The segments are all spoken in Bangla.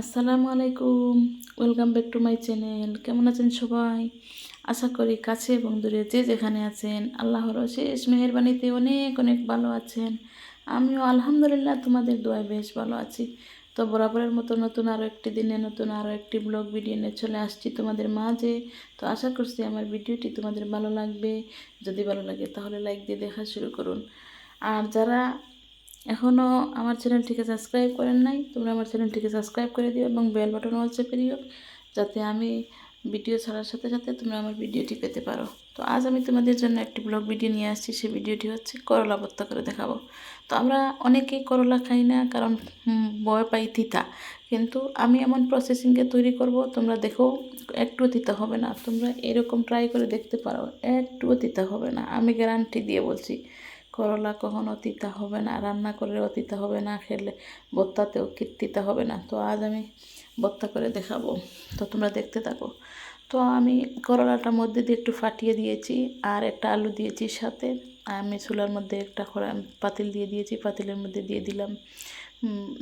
আসসালামু আলাইকুম। Welcome back to my channel কেমন আছেন সবাই? আশা করি কাছে এবং দূরে যে যেখানে আছেন, আল্লাহর শেষ মেহরবানিতে অনেক অনেক ভালো আছেন। আমিও আলহামদুলিল্লাহ তোমাদের দোয়ায় বেশ ভালো আছি। তো বরাবরের মতো নতুন আরও একটি দিনে, নতুন আরও একটি ব্লগ ভিডিও নিয়ে চলে আসছি তোমাদের মাঝে। তো আশা করছি আমার ভিডিওটি তোমাদের ভালো লাগবে। যদি ভালো লাগে তাহলে লাইক দিয়ে দেখা শুরু করুন। আর যারা এখনও আমার চ্যানেলটিকে সাবস্ক্রাইব করেন নাই, তোমরা আমার চ্যানেলটিকে সাবস্ক্রাইব করে দিও এবং বেল বাটন অল চেপে দিও, যাতে আমি ভিডিও ছাড়ার সাথে সাথে তোমরা আমার ভিডিওটি পেতে পারো। তো আজ আমি তোমাদের জন্য একটি ব্লগ ভিডিও নিয়ে আসছি, সেই ভিডিওটি হচ্ছে করলা ভর্তা করে দেখাবো। তো আমরা অনেকেই করলা খাই না কারণ ভয় পাই তিতা, কিন্তু আমি এমন প্রসেসিংয়ে তৈরি করব, তোমরা দেখো, একটুও তিতা হবে না, তোমরা এরকম ট্রাই করে দেখতে পারো, একটুও তিতা হবে না, আমি গ্যারান্টি দিয়ে বলছি। করলা কখনো তিতা হবে না, রান্না করলেও তিতা হবে না, খেলে ভর্তাতেও কি- তিতা হবে না। তো আজ আমি ভর্তা করে দেখাবো। তো তোমরা দেখতে থাকো। তো আমি করলাটার মধ্যে দিয়ে একটু ফাটিয়ে দিয়েছি আর একটা আলু দিয়েছি সাথে। আমি চুলার মধ্যে একটা পাতিল দিয়ে দিয়েছি। পাতিলের মধ্যে দিয়ে দিলাম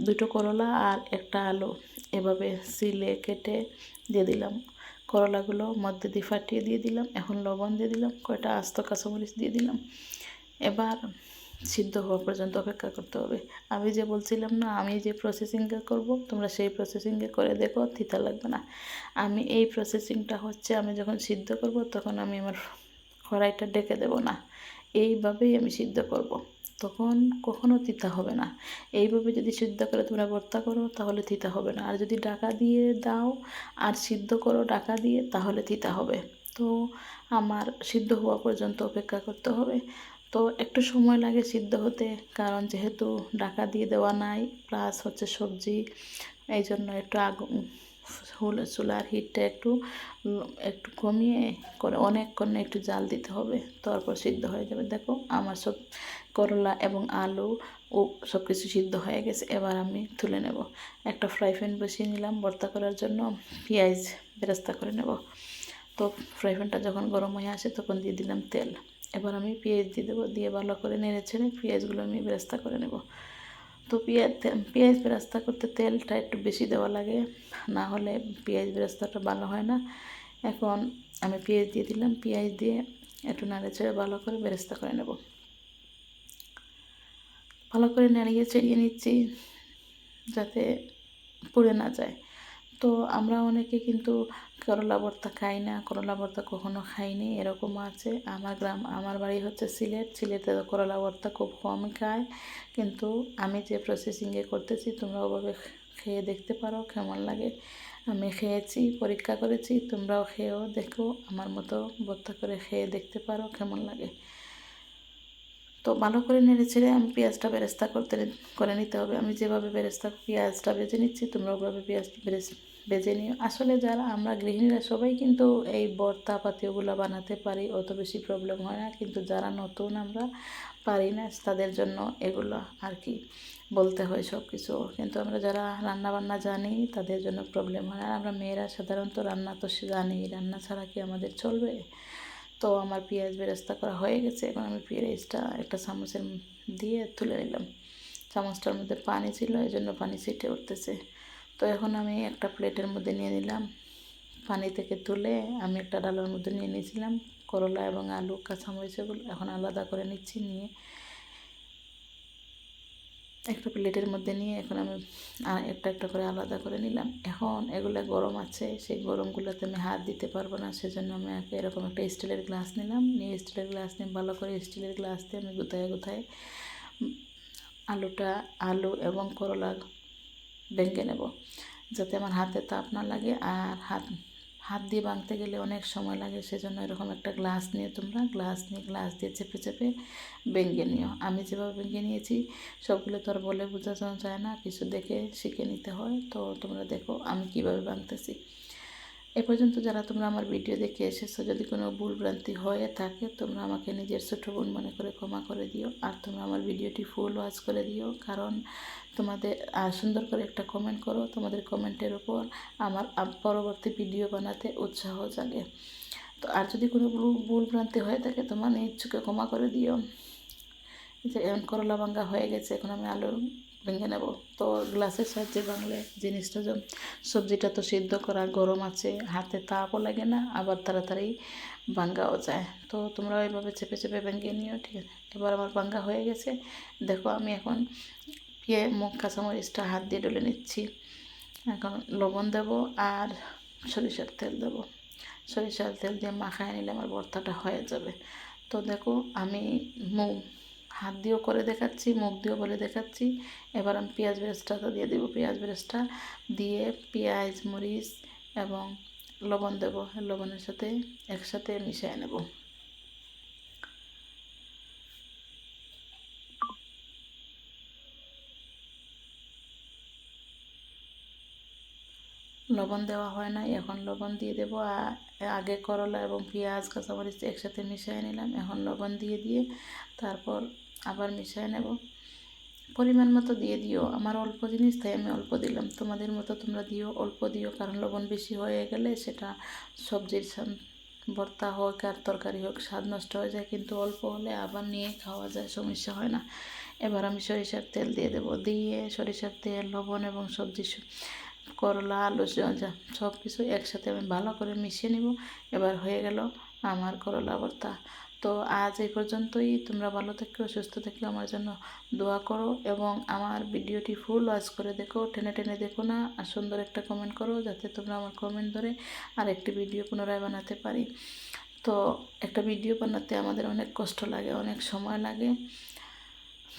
দুটো করলা আর একটা আলু। এভাবে সিলে কেটে দিয়ে দিলাম। করলাগুলো মধ্যে দিয়ে ফাটিয়ে দিয়ে দিলাম। এখন লবণ দিয়ে দিলাম, কয়টা আস্ত কাঁচামরিচ দিয়ে দিলাম। এবার সিদ্ধ হওয়া পর্যন্ত অপেক্ষা করতে হবে। আমি যে বলছিলাম না, আমি যে প্রসেসিংটা করব, তোমরা সেই প্রসেসিংয়ে করে দেখো, তিতা লাগবে না। আমি এই প্রসেসিংটা হচ্ছে, আমি যখন সিদ্ধ করব, তখন আমি আমার কড়াইটা ডেকে দেব না। এইভাবেই আমি সিদ্ধ করব। তখন কখনো তিতা হবে না। এইভাবে যদি সিদ্ধ করে তোমরা ভর্তা করো, তাহলে তিতা হবে না। আর যদি ডাকা দিয়ে দাও, আর সিদ্ধ করো, ডাকা দিয়ে, তাহলে তিতা হবে। তো আমার সিদ্ধ হওয়া পর্যন্ত অপেক্ষা করতে হবে। তো একটু সময় লাগে সিদ্ধ হতে, কারণ যেহেতু ডাকা দিয়ে দেওয়া নাই প্লাস হচ্ছে সবজি এই জন্য একটু আগুন চুলার হিটটা একটু একটু কমিয়ে করে অনেকক্ষণ একটু জাল দিতে হবে, তারপর সিদ্ধ হয়ে যাবে। দেখো আমার সব করলা এবং আলু ও সব কিছু সিদ্ধ হয়ে গেছে, এবার আমি তুলে নেব। একটা ফ্রাই প্যান বসিয়ে নিলাম ভর্তা করার জন্য, পেঁয়াজ বেরেস্তা করে নেব। তো ফ্রাই প্যানটা যখন গরম হয়ে আসে তখন দিয়ে দিলাম তেল। এবার আমি পেঁয়াজ দিয়ে দেবো, দিয়ে ভালো করে নেড়ে ছেড়ে পেঁয়াজগুলো আমি বেরেস্তা করে নেব। তো পেঁয়াজ পেঁয়াজ বেরাস্তা করতে তেলটা একটু বেশি দেওয়া লাগে, না হলে পেঁয়াজ বেরেস্তাটা ভালো হয় না। এখন আমি পেঁয়াজ দিয়ে দিলাম, পেঁয়াজ দিয়ে একটু নাড়ে ছেড়ে ভালো করে বেরেস্তা করে নেব। ভালো করে নাড়িয়ে চেড়িয়ে নিচ্ছি, যাতে পুড়ে না যায়। তো আমরা অনেকে কিন্তু করলা ভর্তা খাই না, করলা ভর্তা কখনো খাইনি, এরকম আছে। আমার গ্রাম, আমার বাড়ি হচ্ছে সিলেট, সিলেটে করলা ভর্তা খুব কম খায়। কিন্তু আমি যে প্রসেসিংয়ে করতেছি, তোমরা ওভাবে খেয়ে দেখতে পারো, কেমন লাগে। আমি খেয়েছি, পরীক্ষা করেছি, তোমরাও খেয়েও দেখো, আমার মতো ভর্তা করে খেয়ে দেখতে পারো, কেমন লাগে। তো ভালো করে নেড়ে ছেড়ে আমি পেঁয়াজটা বেরেস্তা করতে করে নিতে হবে। আমি যেভাবে বেরেস্তা, পেঁয়াজটা বেজে নিচ্ছি, তোমরা ওভাবে পেঁয়াজ বেরেস, বেজে নিও। আসলে যারা আমরা গৃহিণীরা সবাই কিন্তু এই ভর্তা পাতিওগুলো বানাতে পারি, অত বেশি প্রবলেম হয় না। কিন্তু যারা নতুন আমরা পারি না, তাদের জন্য এগুলো আর কি বলতে হয় সব কিছু কিন্তু আমরা যারা রান্না বান্না জানি, তাদের জন্য প্রবলেম হয়। আর আমরা মেয়েরা সাধারণত রান্না তো জানি রান্না ছাড়া কি আমাদের চলবে? তো আমার পেঁয়াজ বেরেস্তা করা হয়ে গেছে। এখন আমি পেঁয়াজটা একটা চামচের দিয়ে তুলে নিলাম। চামচটার মধ্যে পানি ছিল, এই জন্য পানি ছিটে উঠতেছে। তো এখন আমি একটা প্লেটের মধ্যে নিয়ে নিলাম। পানি থেকে তুলে আমি একটা ডালের মধ্যে নিয়ে নিয়েছিলাম। করলা এবং আলু কাঁচামরিচ এখন আলাদা করে নিচ্ছি, নিয়ে একটা প্লেটের মধ্যে নিয়ে এখন আমি একটা একটা করে আলাদা করে নিলাম। এখন এগুলো গরম আছে, সেই গরমগুলোতে আমি হাত দিতে পারব না, সেজন্য আমি এরকম একটা স্টিলের গ্লাস নিলাম। নিয়ে স্টিলের গ্লাস নিয়ে ভালো করে স্টিলের গ্লাস দিয়ে আমি গুথায় গুথায় আলুটা, আলু এবং করলা ভেঙে নেব, যাতে আমার হাতে তাপ না লাগে আর হাত হাত দিয়ে বাঁধতে গেলে অনেক সময় লাগে, সেজন্য এরকম একটা গ্লাস নিয়ে তোমরা গ্লাস নিয়ে গ্লাস দিয়ে চেপে চেপে বেঙ্গে নিও। আমি যেভাবে বেঙ্গে নিয়েছি, সবগুলো তো আর বলে বোঝানো যায় না, কিছু দেখে শিখে নিতে হয়। তো তোমরা দেখো আমি কীভাবে ভাঙতেছি এ পর্যন্ত যারা তোমরা আমার ভিডিও দেখে এসেছ, যদি কোনো ভুল ভ্রান্তি হয়ে থাকে, তোমরা আমাকে নিজের ছোটো বোন মনে করে ক্ষমা করে দিও। আর তোমরা আমার ভিডিওটি ফুল ওয়াচ করে দিও, কারণ তোমাদের সুন্দর করে একটা কমেন্ট করো তোমাদের কমেন্টের ওপর আমার পরবর্তী ভিডিও বানাতে উৎসাহ জাগে। তো আর যদি কোনো ভুল ভ্রান্তি হয়ে থাকে, তোমার ইচ্ছুকে ক্ষমা করে দিও। যে এখন করলা ভাঙ্গা হয়ে গেছে, এখন আমি আলু ভেঙে নেব। তো গ্লাসের সাহায্যে ভাঙলে জিনিসটা সবজিটা তো সিদ্ধ করা, গরম আছে, হাতে তাপও লাগে না, আবার তাড়াতাড়ি ভাঙ্গাও যায়। তো তোমরা ওইভাবে চেপে চেপে ভেঙে নিও, ঠিক আছে? এবার আমার ভাঙ্গা হয়ে গেছে। দেখো, আমি এখন পিয়ে মুখ কাঁচামরিচটা হাত দিয়ে ডলে নিচ্ছি। এখন লবণ দেব আর সরিষার তেল দেব। সরিষার তেল দিয়ে মাখায় নিলে আমার ভর্তাটা হয়ে যাবে। তো দেখো, আমি মুখ হাত দিয়েও করে দেখাচ্ছি, মুখ দিয়েও বলে দেখাচ্ছি। এবার আমি পেঁয়াজ বেরেস্তাটা দিয়ে দেবো, পেঁয়াজ বেরেস্তা দিয়ে পেঁয়াজ, মরিচ এবং লবণ দেবো। লবণের সাথে একসাথে মিশিয়ে নেব। লবণ দেওয়া হয় না এখন লবণ দিয়ে দেবো। আগে করলা এবং পেঁয়াজ, কাঁচামরিচ একসাথে মিশিয়ে নিলাম, এখন লবণ দিয়ে দিয়ে তারপর আবার মিশিয়ে নেব। পরিমাণ মতো দিয়ে দিও। আমার অল্প জিনিস, তাই আমি অল্প দিলাম। তোমাদের মতো তোমরা দিও, অল্প দিও, কারণ লবণ বেশি হয়ে গেলে সেটা সবজির ভর্তা হোক আর তরকারি হোক, স্বাদ নষ্ট হয়ে যায়। কিন্তু অল্প হলে আবার নিয়ে খাওয়া যায়, সমস্যা হয় না। এবার আমি সরিষার তেল দিয়ে দেবো। দিয়ে সরিষার তেল, লবণ এবং সবজি করলা, আলু সব কিছু একসাথে আমি ভালো করে মিশিয়ে নিব। এবার হয়ে গেল আমার করলা ভর্তা। তো আজ এই পর্যন্তই। তোমরা ভালো থেকো, সুস্থ থেকো, আমার জন্য দোয়া করো এবং আমার ভিডিওটি ফুল ওয়াচ করে দেখো, টেনে টেনে দেখো না, আর সুন্দর একটা কমেন্ট করো যাতে তোমরা আমার কমেন্ট ধরে আর একটি ভিডিও পুনরায় বানাতে পারি। তো একটা ভিডিও বানাতে আমাদের অনেক কষ্ট লাগে, অনেক সময় লাগে।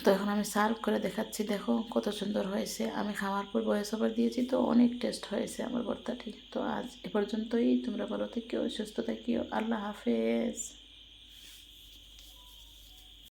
তো এখন আমি সার্ভ করে দেখাচ্ছি, দেখো কত সুন্দর হয়েছে। আমি খাওয়ার পর বয়স ওভার দিয়েছি তো অনেক টেস্ট হয়েছে আমার ভর্তাটি। তো আজ এ পর্যন্তই, তোমরা ভালো থেকেও সুস্থ থাকিও আল্লাহ হাফেজ।